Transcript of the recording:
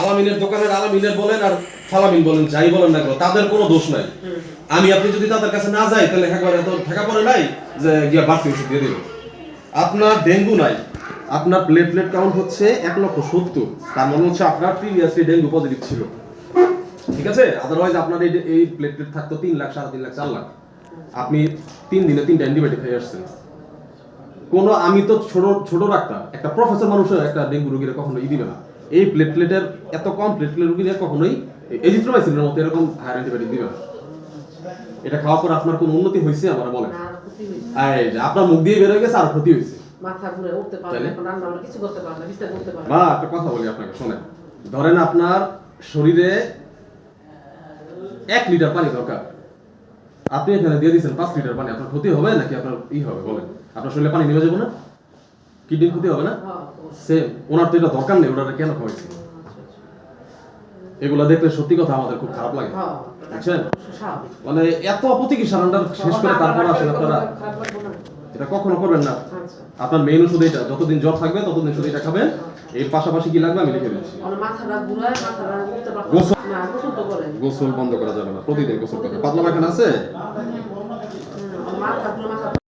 আলামিনের দোকানের আলামিনের বলেন আর ফালামিন বলেন যাই বলেন না কেন তাদের কোনো দোষ নাই। আমি আপনি যদি তাদের কাছে না যাই তাহলে একবারে এত ঠেকা পড়ে নাই যে গিয়া বাড়তি ওষুধ দিয়ে দেবে। আপনার ডেঙ্গু নাই। আপনার প্লেটলেট কাউন্ট হচ্ছে এক লক্ষ সত্তর। তার মনে হচ্ছে আপনার প্রিভিয়াসলি ডেঙ্গু পজিটিভ ছিল। ঠিক আছে? আদারওয়াইজ আপনার এই এই প্লেটলেট থাকতো তিন লাখ সাড়ে তিন লাখ চার লাখ। আপনি তিন দিনে তিনটা অ্যান্টিবায়োটিক খেয়ে আসছেন। কোনো আমি তো ছোট ছোট ডাক্তার একটা প্রফেসর মানুষের একটা ডেঙ্গু রোগীর কখনো ই দিবে না। এই প্লেটলেটের এত কম প্লেটলেট রোগীরা কখনোই এজিথ্রোমাইসিনের মতো এরকম হায়ার অ্যান্টিবায়োটিক দিবে না। এটা খাওয়ার পর আপনার কোনো উন্নতি হয়েছে আমার বলেন? আর আপনার মুখ দিয়ে বের হয়ে গেছে আর ক্ষতি হয়েছে। মাথা ঘুরে উঠতে পারে না, রান্না কিছু করতে পারে না বিস্তার করতে পারে না। একটা কথা বলি আপনাকে শোনেন। ধরেন আপনার শরীরে এক লিটার পানি দরকার। আপনি এখানে দিয়ে দিচ্ছেন পাঁচ লিটার পানি আপনার ক্ষতি হবে নাকি আপনার ই হবে বলেন? আপনার শরীরে পানি নেমে যাবে না? কিডনির ক্ষতি হবে না? হ্যাঁ, সেম ওনার তো এটা দরকার নেই ওনারা কেন খাওয়াইছে? আচ্ছা, আচ্ছা। এগুলো দেখলে সত্যি কথা আমাদের খুব খারাপ লাগে হ্যাঁ, বুঝছেন? মানে এত অপ্রতিকি সারান্ডার শেষ করে তারপর আসেন আপনারা? এটা কখনো করবেন না। আচ্ছা। আপনার মেইন ওষুধ এটা যতদিন জ্বর থাকবে ততদিন শুধু এটা খাবেন। এর পাশাপাশি কি লাগবে আমি লিখে দিচ্ছি। আমার মাথাটা ঘুরায়, মাথাটা উঠতে পারে না। গোসল- না, গোসল তো করে। গোসল বন্ধ করা যাবে না প্রতিদিন গোসল করতে পাতলা পায়খানা আছে?